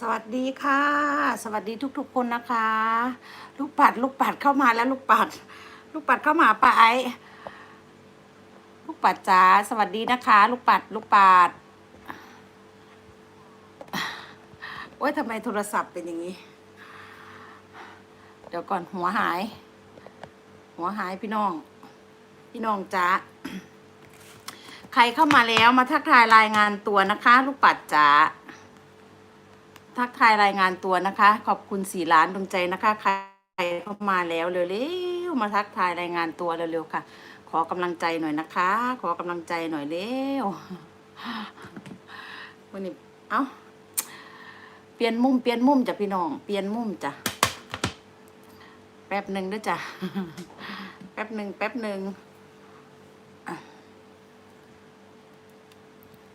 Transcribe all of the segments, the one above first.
สวัสดีค่ะ สวัสดีทุกๆคนนะคะ ลูกปัดลูกปัดเข้ามาแล้วลูกปัด ลูกปัดเข้ามาป้าไอลูกปัดจ๋าสวัสดีนะคะ ลูกปัดลูกปัดโอ๊ยทำไมโทรศัพท์เป็นอย่างนี้ เดี๋ยวก่อนหัวหาย หัวหายพี่น้อง พี่น้องจ๋าใครเข้ามาแล้วมาทักทายรายงานตัวนะคะ ลูกปัดจ๋า ทักทายรายงานตัวนะคะ ขอบคุณสี่ล้านดวงใจนะคะ ใครเข้ามาแล้วเร็วๆมาทักทายรายงานตัวเร็วๆค่ะ ขอกำลังใจหน่อยนะคะ ขอกำลังใจหน่อยเร็ววันนี้เอ้าเปลี่ยนมุมเปลี่ยนมุมจ้ะพี่น้องเปลี่ยนมุมจ้ะแป๊บหนึ่งด้วยจ้ะแป๊บหนึ่งแป๊บหนึ่ง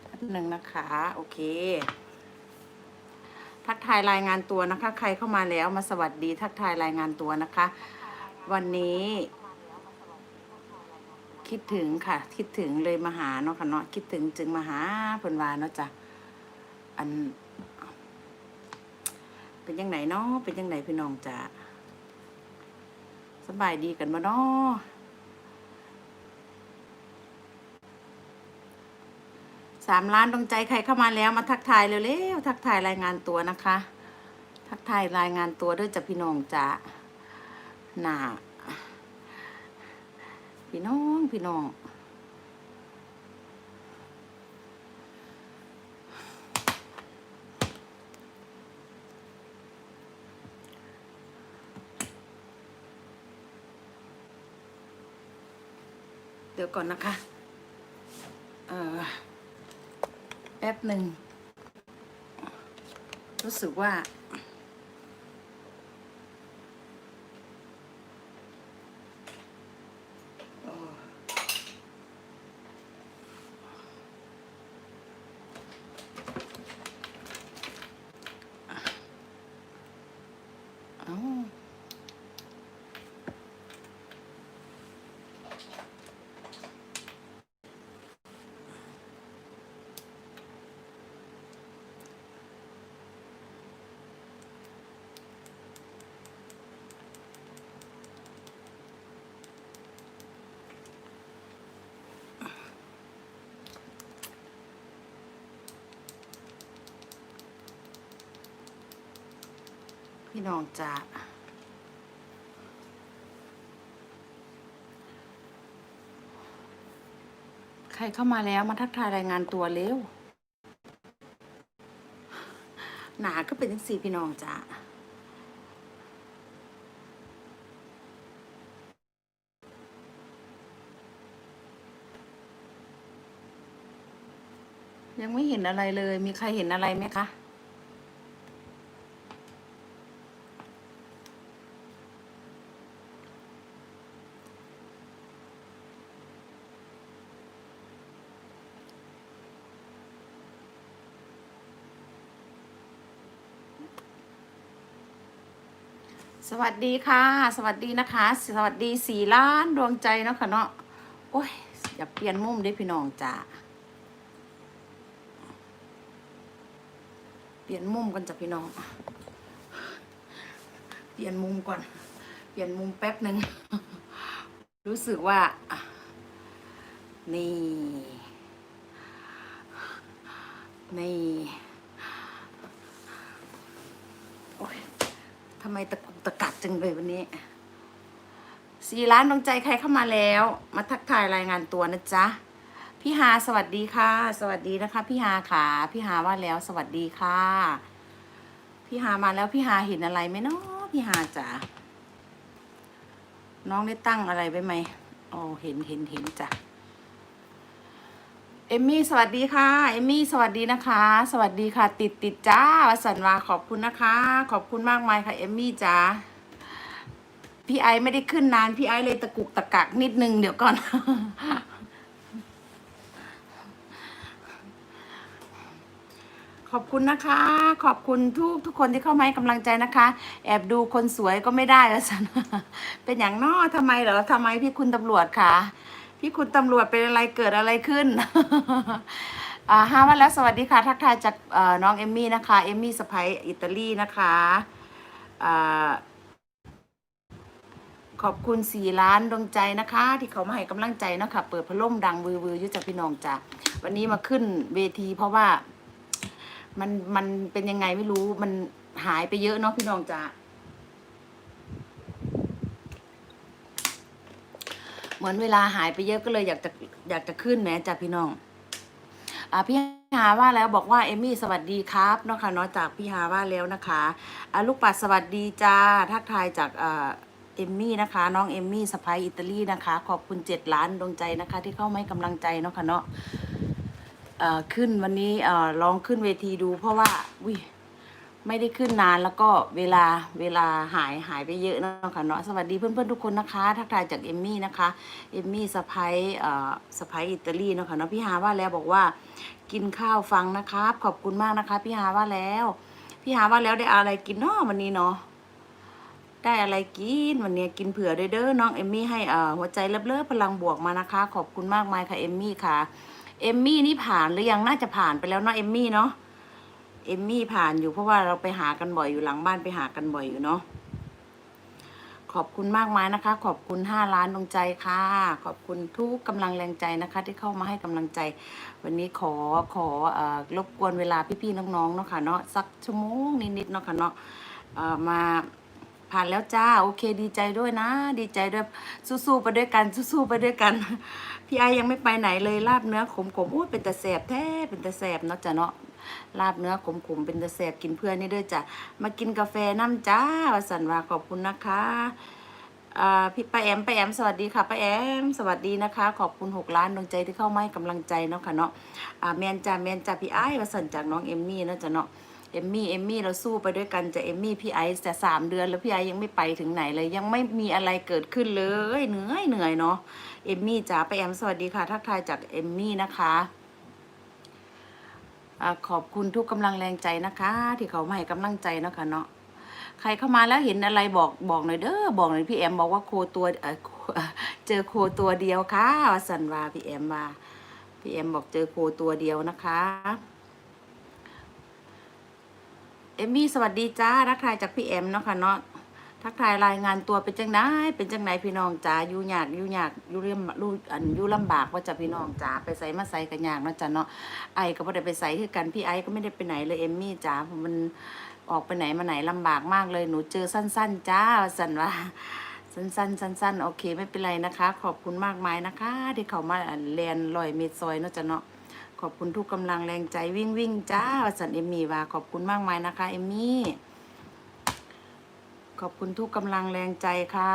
แป๊บหนึ่งนะคะ โอเค ทักทายรายงานตัวนะคะ ใครเข้ามาแล้วมาสวัสดีทักทายรายงานตัวนะคะ วันนี้คิดถึงค่ะ คิดถึงเลยมาหาเนาะค่ะเนาะคิดถึงจึงมาหาเพิ่นว่าเนาะจ้ะอัน เป็นยังไงเนาะเป็นยังไงพี่น้องจ้ะสบายดีกันบ่เนาะ สามล้านดวงใจใครเข้ามาแล้วมาทักทายเร็วๆทักทายรายงานตัวนะคะ ทักทายรายงานตัวด้วยจ้ะพี่น้องจ้ะน่าพี่น้องพี่น้องเดี๋ยวก่อนนะคะ เออ แป๊บหนึ่ง รู้สึกว่าเพี่น้องจ้าใครเข้ามาแล้วมาทักทายรายงานตัวเร็ว หนาก็เป็นทั้งสี่พี่น้องจ้ายังไม่เห็นอะไรเลย มีใครเห็นอะไรไหมคะ สวัสดีค่ะ สวัสดีนะคะ สวัสดีสี่ล้านดวงใจเนาะค่ะเนาะโอ้ยอย่าเปลี่ยนมุมได้พี่น้องจ้าเปลี่ยนมุมกันจ้ะพี่น้อง เปลี่ยนมุมก่อน เปลี่ยนมุมแป๊บหนึ่งรู้สึกว่า นี่ นี่โอ้ย ทำไมตะกุกตะกักจังเลยวันนี้สี่ล้านดวงใจใครเข้ามาแล้ว มาทักทายรายงานตัวนะจ๊ะพี่ฮาสวัสดีค่ะ สวัสดีนะคะ พี่ฮาค่ะ พี่ฮาว่าแล้วสวัสดีค่ะ พี่ฮามาแล้วพี่ฮาเห็นอะไรไหมเนาะพี่ฮาจ๋าน้องได้ตั้งอะไรไว้ไหมอ๋อเห็นเห็นเห็นจ้ะ เอมมี่สวัสดีค่ะเอมมี่สวัสดีนะคะ สวัสดีค่ะ ติดติดจ้าวสันวาขอบคุณนะคะ ขอบคุณมากมายค่ะเอมมี่จ้าพี่ไอไม่ได้ขึ้นนานพี่ไอเลยตะกุกตะกักนิดนึงเดี๋ยวก่อน ขอบคุณนะคะ ขอบคุณทุกทุกคนที่เข้ามาให้กำลังใจนะคะ แอบดูคนสวยก็ไม่ได้แล้วสันเป็นอย่างนอทำไมเหรอทำไมพี่คุณตำรวจคะ พี่คุณตำรวจเป็นอะไรเกิดอะไรขึ้น อ่าห้าวันแล้วสวัสดีค่ะ ทักทายจากน้องเอมมี่นะคะ เอมมี่สไปอิตาลีนะคะอ่าขอบคุณสี่ล้านดวงใจนะคะ ที่เขามาให้กำลังใจนะคะเปิดพัดลมดังวือวือยุจากพี่น้องจ้ะวันนี้มาขึ้นเวที เพราะว่ามันมันเป็นยังไงไม่รู้มันหายไปเยอะเนาะพี่น้องจ้ะ เหมือนเวลาหายไปเยอะก็เลยอยากจะอยากจะขึ้นแม้จ้ะพี่น้อง อ่าพี่ฮาว่าแล้วบอกว่าเอมมี่สวัสดีครับเนาะค่ะเนาะจากพี่ฮาว่าแล้วนะคะอ่าลูกปัดสวัสดีจ้าทักทายจากอ่าเอมมี่นะคะ น้องเอมมี่สไปอิตาลีนะคะ ขอบคุณเจ็ดล้านดวงใจนะคะ ที่เข้ามาให้กำลังใจเนาะค่ะเนาะขึ้นวันนี้เอ่อลองขึ้นเวทีดูเพราะว่าวิ ไม่ได้ขึ้นนานแล้วก็เวลาเวลาหายหายไปเยอะเนาะค่ะเนาะสวัสดีเพื่อนๆทุกคนนะคะ ทักทายจากเอมมี่นะคะเอมมี่สไปเอ่อสไปอิตาลีเนาะค่ะเนาะพี่ฮาว่าแล้วบอกว่ากินข้าวฟังนะครับ ขอบคุณมากนะคะ พี่หาว่าแล้ว พี่หาว่าแล้วได้อะไรกินเนาะวันนี้เนาะได้อะไรกินวันนี้กินเผื่อด้วยเด้อน้องเอมมี่ให้อ่อหัวใจเลิฟๆพลังบวกมานะคะ ขอบคุณมากมายค่ะเอมมี่ค่ะเอมมี่นี่ผ่านหรือยังน่าจะผ่านไปแล้วเนาะเอมมี่เนาะ เอมมี่ผ่านอยู่เพราะว่าเราไปหากันบ่อยอยู่หลังบ้านไปหากันบ่อยอยู่เนาะขอบคุณมากมายนะคะ ขอบคุณห้าล้านดวงใจค่ะ ขอบคุณทุกกำลังแรงใจนะคะ ที่เข้ามาให้กำลังใจ วันนี้ขอขออรบกวนเวลาพี่ๆน้องๆเนาะค่ะเนาะสักชั่วโมงนิดๆเนาะค่ะเนาะมา ผ่านแล้วจ้า โอเคดีใจด้วยนะ ดีใจด้วยสู้ๆไปด้วยกันสู้ๆไปด้วยกัน พี่ไอยังไม่ไปไหนเลยลาบเนื้อขมๆอุ้เป็นตะแสบแท้เป็นตะแสบเนาะจ้ะเนาะลาบเนื้อขมๆเป็นตะแสบกินเพื่อนนี่ด้วยจ้ะมากินกาแฟน้ำจ้าวสันว่าขอบคุณนะคะอ่าพี่ป้าแอมป้าแอมสวัสดีค่ะป้าแอมสวัสดีนะคะ ขอบคุณหกล้านดวงใจที่เข้ามาให้กำลังใจเนาะค่ะเนาะอ่าแมนจ่าแมนจ่าพี่ไอ้วสันจากน้องเอมมี่เนาะจ้ะเนาะ เอมมี่เอมมี่เราสู้ไปด้วยกันจะเอมมี่พี่ไอซ์แต่สามเดือนแล้วพี่ไอซ์ยังไม่ไปถึงไหนเลย ยังไม่มีอะไรเกิดขึ้นเลยเหนื่อยเหนื่อยเนาะเอมมี่จ๋าไปแอมสวัสดีค่ะ ทักทายจากเอมมี่นะคะอขอบคุณทุกกำลังแรงใจนะคะ ที่เขามาให้กำลังใจเนาะคะเนาะใครเข้ามาแล้วเห็นอะไรบอกบอกหน่อยเด้อบอกหน่อยพี่แอมบอกว่าโคตัวเออโคเจอโคตัวเดียวค่ะสันวาพี่แอมว่าพี่แอมบอกเจอโคตัวเดียวนะคะ เอมมี่สวัสดีจ้าทักทายจากพี่แอมเนาะค่ะเนาะทักทายรายงานตัวเป็นจังไดเป็นจังไหนพี่น้องจ๋าอยู่ยากอยู่ยากอยู่เรียมรู้อันอยู่ลำบากว่าจะพี่น้องจ๋าไปใส่มาใส่กันยากเนาะจ้ะเนาะไอก็ไม่ได้ไปใส่คือกันพี่ไอก็ไม่ได้ไปไหนเลยเอมมี่จ๋ามันออกไปไหนมาไหนลำบากมากเลยหนูเจอสั้น ๆ จ้าสันว่าสั้นๆสั้นๆโอเคไม่เป็นไรนะคะ ขอบคุณมากมายนะคะ ที่เขามาเรียนลอยเมตรซอยเนาะจ้ะเนาะ ขอบคุณทุกกำลังแรงใจวิ่งวิ่งจ้าสันเอมมี่ว่าขอบคุณมากมายนะคะเอมมี่ขอบคุณทุกกำลังแรงใจค่ะ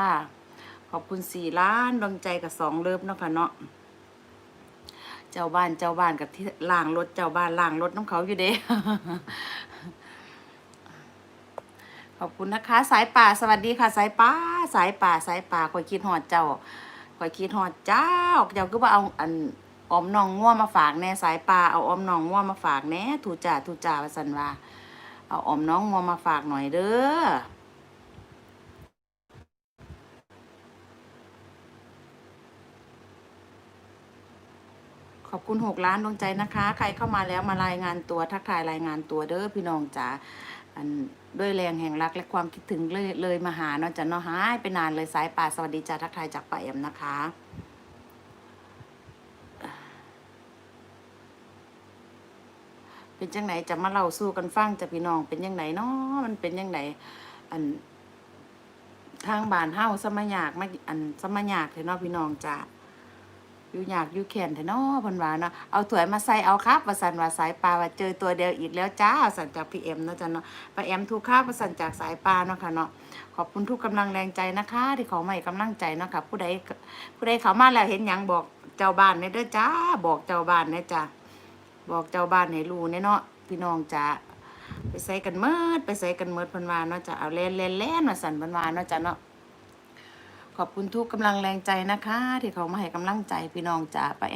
ขอบคุณสี่ล้านดวงใจกับสองเลิฟเนาะค่ะเนาะเจ้าบ้านเจ้าบ้านกับที่ล่างรถเจ้าบ้านล่างรถน้องเขาอยู่เด้ขอบคุณนะคะ สายป่าสวัสดีค่ะ สายป่าสายป่าสายป่าคอยคิดหอดเจ้าคอยคิดหอดเจ้าเจ้าก็ว่าเอาอัน ออมน้องง่วมาฝากแน่สายป่าเอาออมน้องง่วมาฝากแน่ถูจ่าถูจ่าว่าสันว่า เอาออมน้องง่วมาฝากหน่อยเด้อขอบคุณหกล้านดวงใจนะคะ ใครเข้ามาแล้วมารายงานตัวทักทายรายงานตัวเด้อพี่น้องจ๋าอันด้วยแรงแห่งรักและความคิดถึงเลยเลยมาหาเนาะจะเนาะหายไปนานเลยสายป่าสวัสดีจ้าทักทายจากป้าแอมนะคะ เป็นจังไหนจะมาเล่าสู้กันฟังจะพี่น้องเป็นยังไงเนาะมันเป็นยังไงอัน ทางบ้านเฮาสมัยยากมาอันสมัยยากเถอะเนาะพี่น้องจ้าอยู่ยากอยู่แขนเถอะเนาะเพันวาเนาะเอาถ้วยมาใส่เอาครับว่าสันว่าสายปลาว่าเจอตัวเดียวอีกแล้วจ้าสันจากพี่เอ็มเนาะจ้ะเนาะป้าแอมทุกข้าวว่าสันจากสายปลาเนาะค่ะเนาะขอบคุณทุกกำลังแรงใจนะคะ ที่เขามาให้กำลังใจเนาะค่ะผู้ใดผู้ใดเขามาแล้วเห็นหยังบอกเจ้าบ้านเนี่ยเด้อจ้าบอกเจ้าบ้านเนี่ยจ้า บอกเจ้าบ้านให้รู้เนี่ยเนาะพี่น้องจ้าไปใส่กันเมิดไปใส่กันเมิดพันวาเนาะจะเอาเล่นเล่นเล่นมาสั่นพันวาเนาะจ้ะเนาะขอบคุณทุกกำลังแรงใจนะคะ ที่เขามาให้กำลังใจพี่น้องจ๋าป้า